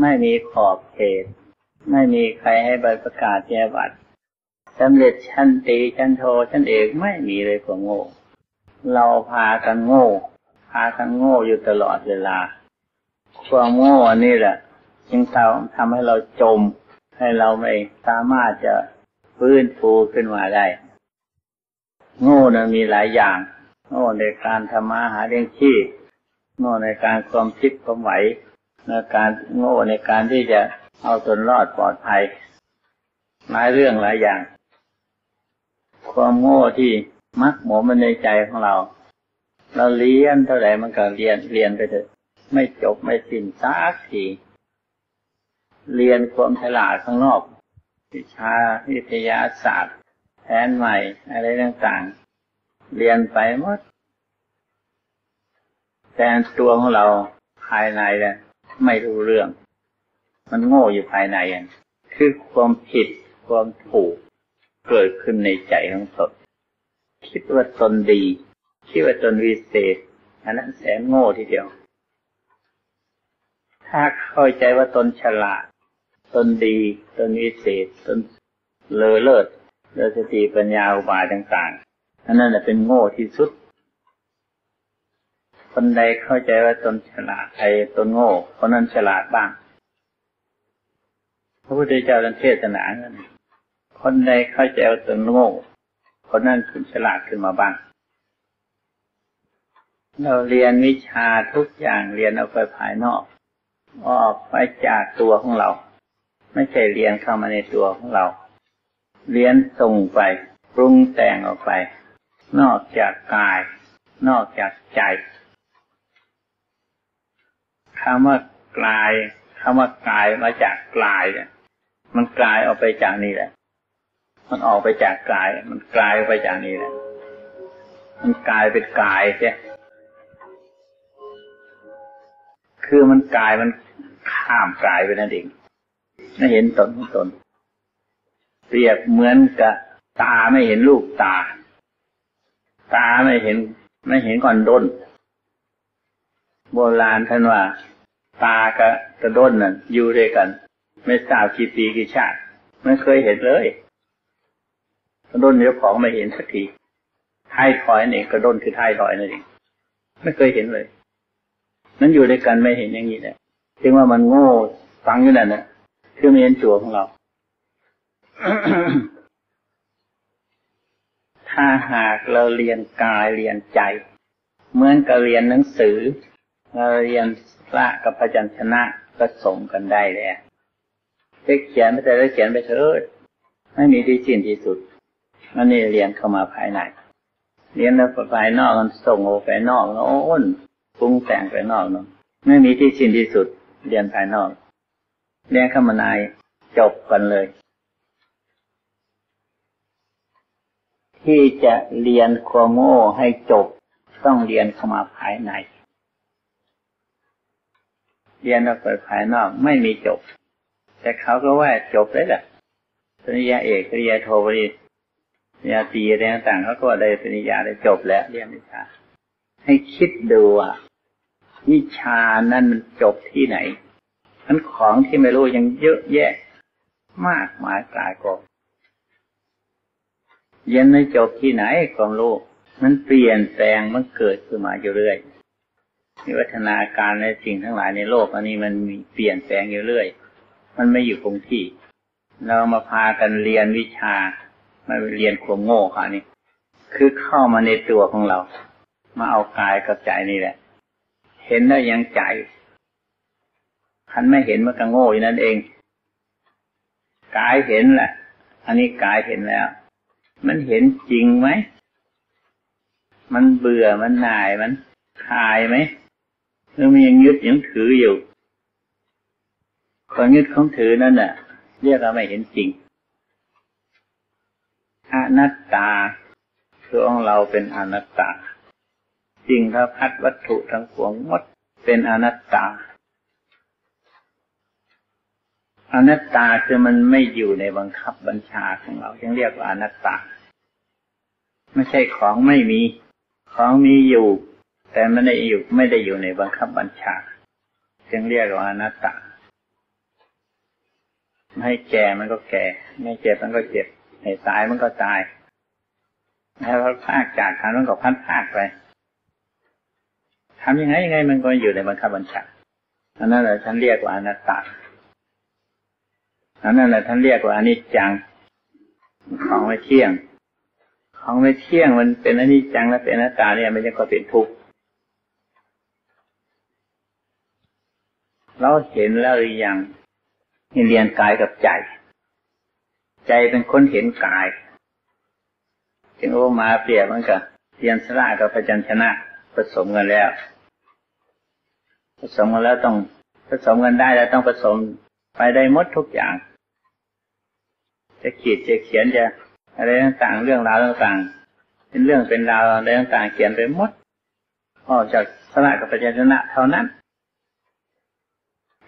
ไม่มีขอบเขต ไม่มีใครให้ใบประกาศแยบัตรสำเร็จชั้นตีชั้นโทชั้นเอกไม่มีเลยควาโง่ เราพากันโง่ พากันโง่อยู่ตลอดเวลาความโง่อันนี้แหละจึงทำให้เราจม ให้เราไม่สามารถจะฟื้นฟูขึ้นมาได้ โง่นั้นมีหลายอย่าง โง่ในการทำมาหาเลี้ยงชีพโง่ในการความคิดความไหว ในการโง่ในการที่จะเอาตนรอดปลอดภัยหลายเรื่องหลายอย่าง ความโง่ที่มักหมมมันในใจของเรา เราเรียนเท่าไหร่มันก็เรียนเรียนไปเถอะไม่จบไม่สิ้นสักทีเรียนความฉลาดข้างนอก วิชาวิทยาศาสตร์แผนใหม่ อะไรต่างๆ เรียนไปหมดแต่ตัวของเราภายในเนี่ย ไม่รู้เรื่อง มันโง่อยู่ภายในอะคือความผิดความถูกเกิดขึ้นในใจของตนคิดว่าตนดี คิดว่าตนวิเศษอันนั้นแสนโง่ทีเดียว ถ้าเข้าใจว่าตนฉลาด ตนดี ตนวิเศษ ตนเลอเลิศเลอสติปัญญาอุบายต่างๆอันนั้นแหละเป็นโง่ที่สุด คนใดเข้าใจว่าตนฉลาดใครตนโง่คนนั้นฉลาดบ้าง พระพุทธเจ้าเทศนาเงินคนใดเข้าใจว่าตนโง่คนนั้นขึ้นฉลาดขึ้นมาบ้าง เราเรียนวิชาทุกอย่างเรียนเอาไปภายนอก ออกไปจากตัวของเรา ไม่ใช่เรียนเข้ามาในตัวของเรา เรียนส่งไปปรุงแต่งออกไป นอกจากกาย นอกจากใจ คำว่ากลายคำว่ากายมาจากกลายเนี่ยมันกลายออกไปจากนี่แหละ มันออกไปจากกาย มันกลายออกไปจากนี่แหละ มันกลายเป็นกายใช่คือมันกลายมันข้ามกลายไปนั่นเองไม่เห็นตนของตน เปรียบเหมือนกับตาไม่เห็นลูกตา ตาไม่เห็น ไม่เห็นก่อนด้นโบราณท่านว่า ตากับกระด้นน่ะอยู่ด้วยกัน ไม่ทราบกี่ปีกี่ชาติไม่เคยเห็นเลย กระด้นเนื้อของไม่เห็นสักทีท้ายถอยนี่กระด้นคือท้ายถอยนั่นเองไม่เคยเห็นเลย นั้นอยู่ด้วยกันไม่เห็นอย่างนี้เนี่ยจึงว่ามันโง่ฟังอยู่นั่นนะคือไม่เห็นตัวของเรา ถ้าหากเราเรียนกายเรียนใจ เหมือนกับเรียนหนังสือ เราเรียนพระกับพยัญชนะก็สมกันได้แล้วเด็กเขียนไม่แต่ได้เขียนไปเถิดไม่มีที่สิ้นที่สุดอันนี้เรียนเข้ามาภายในเรียนแล้วภายนอกมันส่งออกไปนอกแล้วอ้นปรุงแต่งไปนอกเนาะไม่มีที่สิ้นที่สุด เรียนภายนอก เรียนเข้ามาในจบกันเลย ที่จะเรียนความโง่ให้จบต้องเรียนเข้ามาภายใน เรียนออกไปภายนอกไม่มีจบ แต่เขาก็ว่าจบได้แหละปริญญาเอกปริญญาโทปริญญาตรีอะไรต่างๆเขาก็ได้ปริญญาได้จบแล้วเรียนวิชา ให้คิดดูอะวิชานั้นมันจบที่ไหนนั้นของที่ไม่รู้ยังเยอะแยะ มากมายกายกองเรียนไม่จบที่ไหนความรู้มันเปลี่ยนแปลงมันเกิดขึ้นมาอยู่เรื่อย มีวัฒนาการในสิ่งทั้งหลายในโลก อันนี้มันมีเปลี่ยนแปลงอยู่เรื่อย มันไม่อยู่คงที่ เรามาพากันเรียนวิชามาเรียนความโง่ค่ะนี่ คือเข้ามาในตัวของเรา มาเอากายกับใจนี่แหละ เห็นแล้วยังใจคันไม่เห็นมันก็โง่อยู่นั่นเอง กายเห็นแหละ อันนี้กายเห็นแล้ว มันเห็นจริงไหม มันเบื่อ มันหน่าย มันคลายไหม หรือมันยังยึดยังถืออยู่ความยึดของถือนั่นน่ะ เรียกว่าไม่เห็นจริงอนัตตาคือของเราเป็นอนัตตาสิ่งทั้งพัดวัตถุทั้งปวงหมดเป็นอนัตตา อนัตตาคือมันไม่อยู่ในบังคับบัญชาของเราจึงเรียกว่าอนัตตา ไม่ใช่ของไม่มี ของมีอยู่ แต่ไม่ได้อยู่ไม่ได้อยู่ในบังคับบัญชา จึงเรียกว่าอนัตตาไม่แก่มันก็แก่ ไม่เจ็บมันก็เจ็บให้ตายมันก็ตายให้พัดพากจากกันมันก็พัดพากไปทำยังไงยังไงมันก็อยู่ในบังคับบัญชาอันนั้นแหละฉันเรียกว่าอนัตตาอันนั้นแหละท่านเรียกว่าอนิจจัง ของไม่เที่ยง ของไม่เที่ยงมันเป็นอนิจจังและเป็นอนัตตาเนี่ยมันจะก็เป็นทุกข์ เราเห็นแล้วหรือยังเรียนกายกับใจ ใจเป็นคนเห็นกายจึงโอมาเปรียบมันกับเรียนสระกับพยัญชนะผสมกันแล้วผสมกันแล้วต้องผสมกันได้แล้วต้องผสมไปได้หมดทุกอย่าง จะขีดจะเขียนจะอะไรต่างๆเรื่องราวต่างๆ เป็นเรื่องเป็นราวอะไรต่างๆเขียนไปหมดออกจากสระกับพยัญชนะเท่านั้น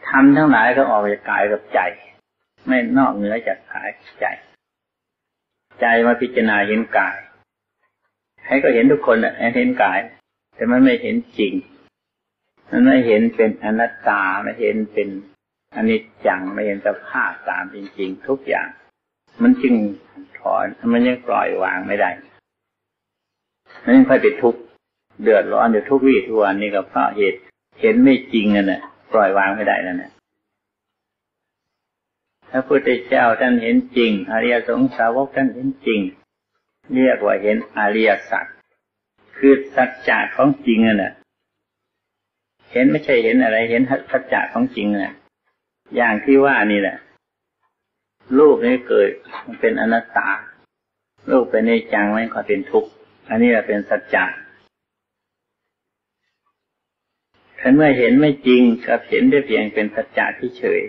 ทำทั้งหลายก็ออกจากกายกับใจ ไม่นอกเหนือจากกายใจ ใจมาพิจารณาเห็นกาย ให้ก็เห็นทุกคนอะเห็นกาย แต่มันไม่เห็นจริง มันไม่เห็นเป็นอนัตตาไม่เห็นเป็นอนิจจังไม่เห็นสภาพตามจริง ๆ ทุกอย่าง มันจึงถอนมันยังปล่อยวางไม่ได้มันยังค่อยไปทุกข์เดือดร้อนอยู่ทุกวี่ทุกวันนี่ก็เพราะเหตุเห็นไม่จริงนั่นแหละ ล่อยวางไม่ได้นั่นแหละพระพุทธเจ้าท่านเห็นจริง อริยสงสาวกท่านเห็นจริง เรียกว่าเห็นอริยสัจคือสัจจะของจริงน่ะ เห็นไม่ใช่เห็นอะไร เห็นสัจจะของจริงน่ะ อย่างที่ว่านี่แหละ รูปนี้เกิดมันเป็นอนัตตา รูปเป็นในจังมันก็เป็นทุกข์ อันนี้แหละเป็นสัจจะ ถ้าเมื่อเห็นไม่จริงกับเห็นได้เพียงเป็นสัจจะที่เฉย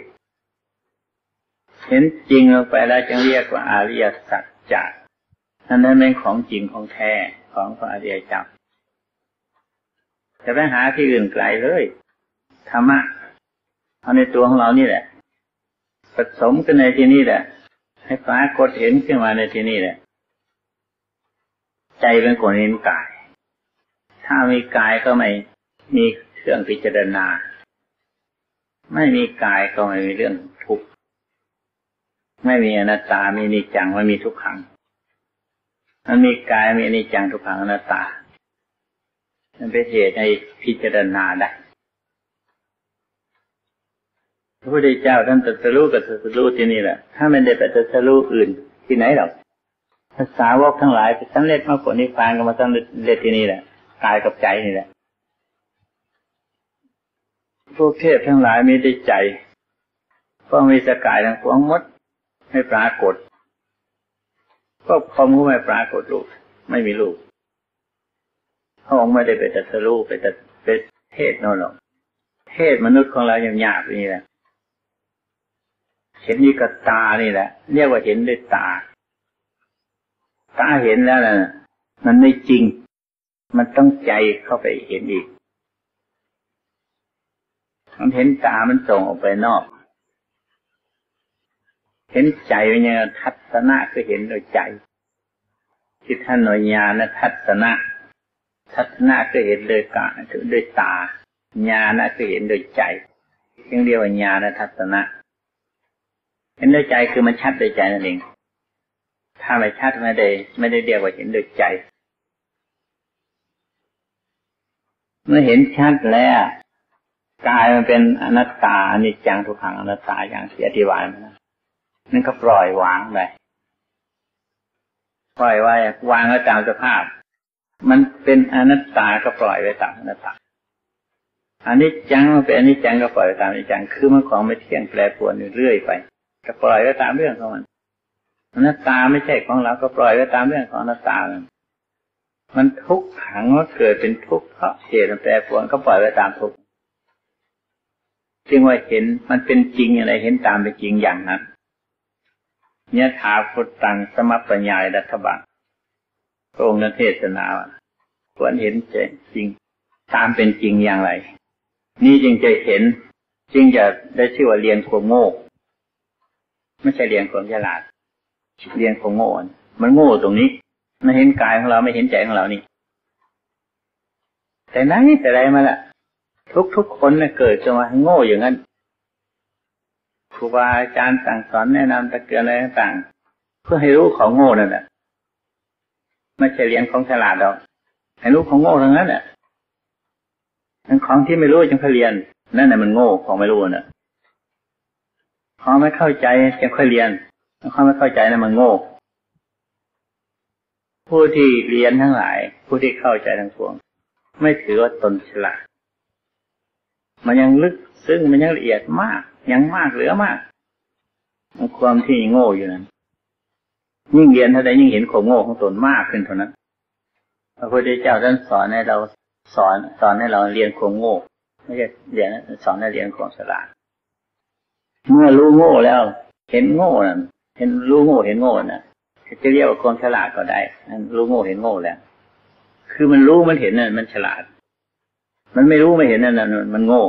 เห็นจริงลงไปแล้วจึงเรียกว่าอาริยสัจจะนั่นนั้นเป็นของจริงของแท้ของพระอริยเจ้าจะไปหาที่อื่นไกลเลยธรรมะเอาในตัวของเรานี่แหละผสมกันในที่นี่แหละ ให้ปรากฏเห็นขึ้นมาในที่นี่แหละ ใจเป็นคนเห็นกาย ถ้ามีกายก็ไม่มี เครื่องพิจารณา ไม่มีกายก็ไม่มีเรื่องทุกข์ไม่มีอนัตตาไมีนิจังไม่มีทุกขัง มันมีกายมีนิจังทุกขังอนัตตา มันเป็นเหตุให้พิจารณาได้พระพุทธเจ้าท่านตรัสรู้กับตรัสรู้ที่นี่แหละ ถ้าไม่ได้ไปตรัสรู้อื่นที่ไหนหรอกภาษาวกทั้งหลายไปสำเร็จมากกว่านิพพานก็มาสำเร็จที่นี่แหละกายกับใจนี่แหละ พวกเทพทั้งหลายมีได้ใจก็มีสกายทั้งพวงมดไม่ปรากฏก็คอมก็ไม่ปรากฏลูกไม่มีลูกพระองค์ไม่ได้ไปตัดสรูปไปตัดเป็นเทศโน่นหรอกเทศมนุษย์ของเราอย่างหยาบนี่แหละเห็นนี่กับตานี่แหละเรียกว่าเห็นด้วยตา ตาเห็นแล้วนะมันไม่จริง มันต้องใจเข้าไปเห็นอีก มันเห็นตามันส่งออกไปนอก เห็นใจเป็นยังทัศนะก็เห็นโดยใจที่ท่านหน่วยญาณทัศนะ ทัศนะก็เห็นโดยกาโดยตาญาณก็เห็นโดยใจเพียังเรียกว่าญาณทัศนะ เห็นโดยใจคือมันชัดโดยใจนั่นเอง ถ้าไม่ชัดไม่ได้ไม่ได้เรียกว่าเห็นโดยใจ เมื่อเห็นชัดแล้ว กายมันเป็นอนัตตาอนิจจังทุกขังอนัตตาอย่างที่อธิบายมานั่นก็ปล่อยวางไปปล่อยไว้วางไว้ตามสภาพ มันเป็นอนัตตาก็ปล่อยไว้ตามอนัตตาอันนี้จังมันเป็นอันนี้จังก็ปล่อยไปตามอันนี้จังคือมันของไม่เที่ยงแปรปรวนเรื่อยไปก็ปล่อยไว้ตามเรื่องของมันอนัตตาไม่ใช่ของเราก็ปล่อยไว้ตามเรื่องของอนัตตา มันทุกขังว่าเกิดเป็นทุกข์เพราะเหตุแปรปรวนก็ปล่อยไว้ตามทุกข์ จึงว่าเห็นมันเป็นจริงอะไรเห็นตามเป็นจริงอย่างนั้นเนี่ยถาพุทธังสมปัญญารัฐบาลพระองค์นั้นเทศนาควรเห็นจริง ตามเป็นจริงอย่างไร นี่จึงจะเห็น จึงจะได้ชื่อว่าเรียนความโง่ ไม่ใช่เรียนความฉลาด เรียนความโง่มันโง่ตรงนี้มันเห็นกายของเราไม่เห็นใจของเรานี่ แต่ไหนแต่ไรมาละ ทุกทุกคนเนี่ยเกิดจะมาโง่อย่างนั้นครูบาอาจารย์สั่งสอนแนะนำตะเกียนอะไรต่างเพื่อให้รู้ของโง่นั่นแหละไม่ใช่เรียนของฉลาดดอกให้รู้ของโง่ทั้งนั้นแหละของที่ไม่รู้จึงค่อยเรียน นั่นแหละมันโง่ของไม่รู้น่ะของไม่เข้าใจจึงค่อยเรียนของไม่เข้าใจนั่นมันโง่ ผู้ที่เรียนทั้งหลาย ผู้ที่เข้าใจทั้งปวง ไม่ถือว่าตนฉลาด มันยังลึกซึ่งมันยังละเอียดมาก ยังมากเหลือมาก ความที่โง่อยู่นั้น ยิ่งเรียนเท่าใดยิ่งเห็นความโง่ของตนมากขึ้นเท่านั้นพระพุทธเจ้าท่านสอนให้เราสอนสอนให้เราเรียนความโง่ไม่ใช่เรียนสอนให้เรียนความฉลาดเมื่อรู้โง่แล้ว เห็นโง่น่ะเห็นรู้โง่เห็นโง่น่ะจะเรียกว่าความฉลาดก็ได้รู้โง่เห็นโง่แล้ว คือมันรู้มันเห็นน่ะมันฉลาด มันไม่รู้ไม่เห็นนั่นน่ะมันโง่